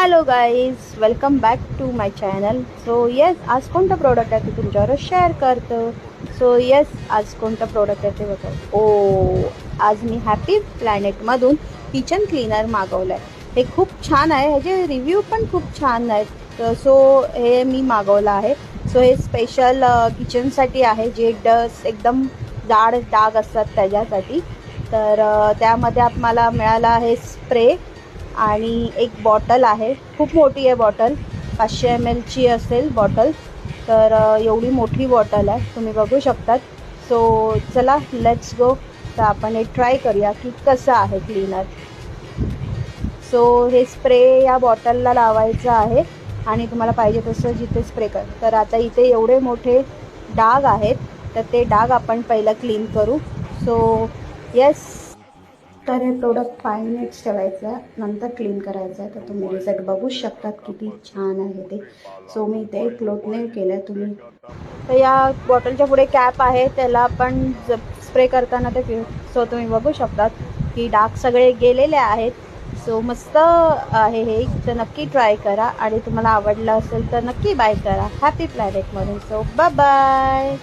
Hello guys welcome back to my channel so yes आज कोणतं product आहे ते तुमच्यावर शेअर करतो. सो येस आज कोणतं प्रोडक्ट आहे ते बघा. ओ आज मी हॅपी प्लॅनेटमधून किचन क्लीनर मागवलं आहे हे खूप छान आहे. ह्याचे रिव्ह्यू पण खूप छान आहेत. सो हे मी मागवलं आहे. सो हे स्पेशल किचनसाठी आहे जे डस एकदम जाड डाग असतात त्याच्यासाठी. तर त्यामध्ये आम्हाला मिळाला आहे स्प्रे आणि एक बॉटल आहे. खूप मोठी आहे बॉटल. पाचशे एम एलची असेल बॉटल. तर एवढी मोठी बॉटल आहे. तुम्ही बघू शकतात. सो चला लेट्स गो तर आपण हे ट्राय करूया की कसं आहे क्लीनर सो हे स्प्रे या बॉटलला लावायचं आहे. आणि तुम्हाला पाहिजे तसं जिथे स्प्रे कर. तर आता इथे एवढे मोठे डाग आहेत. तर ते डाग आपण पहिलं क्लीन करू. सो येस तर हे प्रोडक्ट फाय मिनिट्स ठेवायचं आहे नंतर क्लीन करायचं. आहे तर तुम्ही रिझल्ट बघूच शकतात किती छान आहे ते. सो मी ते क्लोथने केलं आहे तुम्ही. तर या बॉटलच्या पुढे कॅप आहे. त्याला आपण स्प्रे करताना ते सो तुम्ही बघू शकतात की डाग सगळे गेलेले आहेत. सो मस्त आहे हे. तर नक्की ट्राय करा. आणि तुम्हाला आवडलं असेल तर नक्की बाय करा. Happy प्लॅनेटमधून so bye